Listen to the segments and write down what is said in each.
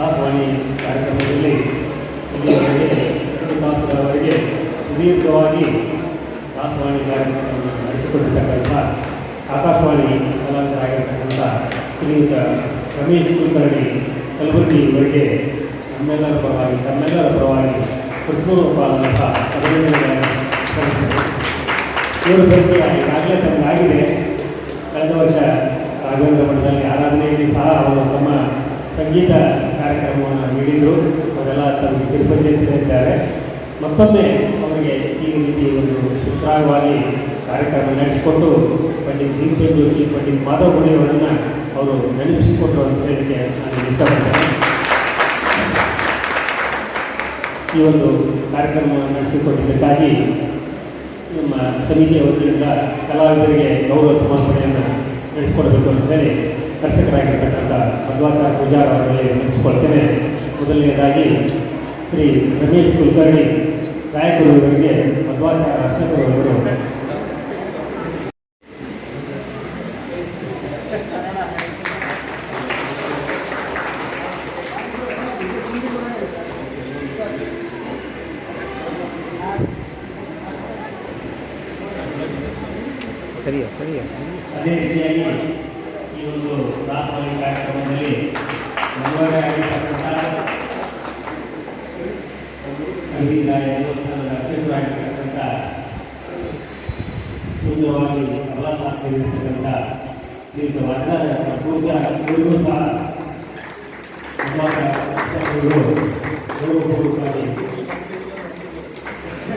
ದಾಸವಾಣಿ ಕಾರ್ಯಕ್ರಮದಲ್ಲಿ ಎರಡು ತಾಸುಗಳವರೆಗೆ ಸುದೀರ್ಘವಾಗಿ ದಾಸವಾಣಿ ಕಾರ್ಯಕ್ರಮವನ್ನು ನಡೆಸಿಕೊಟ್ಟಿರ್ತಕ್ಕಂಥ ಆಕಾಶವಾಣಿ ಕಲಾವಿದರಾಗಿರ್ತಕ್ಕಂಥ ಶ್ರೀಯುತ ರಮೇಶ್ ಕುಲಕರ್ಣಿ ಕಲಬುರಗಿ ಇವರಿಗೆ ನಮ್ಮೆಲ್ಲರ ಪರವಾಗಿ, ತಮ್ಮೆಲ್ಲರ ಪರವಾಗಿ ಹೃತ್ಪೂರ್ವಕವಾದಂಥ ಅಭಿನಂದನೆಗಳನ್ನು ಇವರು ಪರಿಚಯ ಈಗಾಗಲೇ ತಮಗಾಗಿದೆ ಕಳೆದ ವರ್ಷ ರಾಘವೇಂದ್ರ ಮಠದಲ್ಲಿ ಆರಾಧನೆಯಲ್ಲಿ ಸಹ ಅವರು ತಮ್ಮ ಸಂಗೀತ ಕಾರ್ಯಕ್ರಮವನ್ನು ನೀಡಿದರು ಅವರೆಲ್ಲ ತಮಗೆ ತಿರುಪತಿ ಇದ್ದಾರೆ. ಮತ್ತೊಮ್ಮೆ ಅವರಿಗೆ ಈ ರೀತಿ ಒಂದು ಸುಶ್ರಾಯವಾಗಿ ಕಾರ್ಯಕ್ರಮ ನಡೆಸಿಕೊಟ್ಟು ಪಂಡಿತ್ ಭೀಮಸೇನ್ ಜೋಶಿ ಪಂಡಿತ್ ಮಾಧವ ಗುಡಿಯವರನ್ನು ಅವರು ನೆನಪಿಸಿಕೊಟ್ರು ಅಂತ ಹೇಳಿಕೆ ನಾನು ಇಷ್ಟಪಡ್ತೇನೆ. ಈ ಒಂದು ಕಾರ್ಯಕ್ರಮವನ್ನು ನಡೆಸಿಕೊಟ್ಟಿದ್ದಕ್ಕಾಗಿ ನಮ್ಮ ಸಮಿತಿಯ ವತಿಯಿಂದ ಕಲಾವಿದರಿಗೆ ಗೌರವ ಸಮರ್ಪಣೆಯನ್ನು ನಡೆಸಿಕೊಡಬೇಕು ಅಂತ ಹೇಳಿ ಅರ್ಚಕರಾಗಿರ್ತಕ್ಕಂಥ ಮಧ್ವಾಚಾರ ಪೂಜಾರ್ ಅವರಲ್ಲಿ ನಡೆಸಿಕೊಳ್ತೇನೆ ಮೊದಲನೇದಾಗಿ ಶ್ರೀ ರಮೇಶ್ ಕುಲಕರ್ಣಿ ಗಾಯಕರು ಇವರಿಗೆ ಮಧ್ವಾಚಾರ ಅರ್ಚಕರು ಅವರು ಸರಿಯಾ ಸರಿಯಾ ಅದೇ ರೀತಿಯಾಗಿ ಈ ಒಂದು ದಾಸವಾಣಿ ಕಾರ್ಯಕ್ರಮದಲ್ಲಿ ನಮ್ಮವರೇ ಆಗಿರ್ತಕ್ಕಂಥ ದೇವಸ್ಥಾನದ ಅಧ್ಯಕ್ಷರಾಗಿರ್ತಕ್ಕಂಥ ಸುಂದರವಾಗಿ ಕಲಾಸಾಧ್ಯವಿರ್ತಕ್ಕಂಥ ಶ್ರೀಯುತ ವರದಾರ ಪೂಜಾ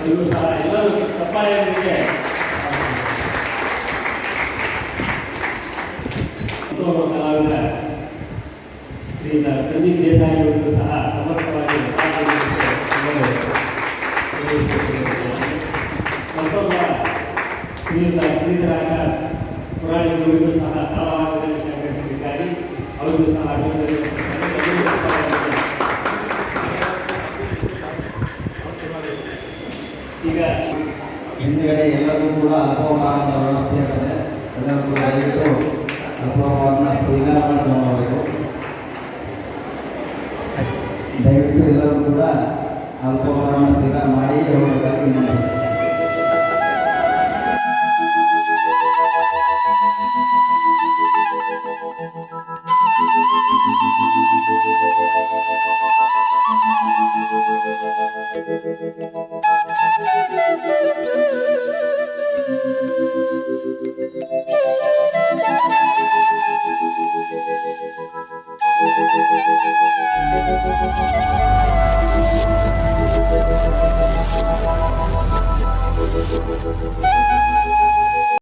ಗುರು ಸಹ ಎಲ್ಲರೂ ತಪ್ಪಾಯರಿಗೆ ಮತ್ತೊಬ್ಬ ಕಲಾವಿದ ಶ್ರೀಯುತ ಸಂದೀಪ್ ದೇಸಾಯಿ ಅವರಿಗೂ ಸಹ ಸಮರ್ಥವಾಗಿ. ಮತ್ತೊಬ್ಬ ಶ್ರೀಯುತ ಶ್ರೀಧರಾಜ ಪುರಾಣಿಗಳಿಗೂ ಸಹ ತಾಳವಾದದಲ್ಲಿ ಸಹಕರಿಸಿದ್ದಾರೆ ಅವರಿಗೂ ಸಹ ಈಗ ಹಿಂದ್ಗಡೆ ಎಲ್ಲರೂ ಕೂಡ ಅಲ್ಪೋಪಾನದ ವ್ಯವಸ್ಥೆ ಇರ್ತದೆ ಎಲ್ಲರೂ ಕೂಡ ಅಲ್ಪೋಪಾನ ಸ್ವೀಕಾರ ಮಾಡ್ಕೊಂಡು ದಯವಿಟ್ಟು ಎಲ್ಲರೂ ಕೂಡ ಅಲ್ಪೋಪಾನ ಸ್ವೀಕಾರ ಮಾಡಿ ಹೋಗಬೇಕಾಗಿ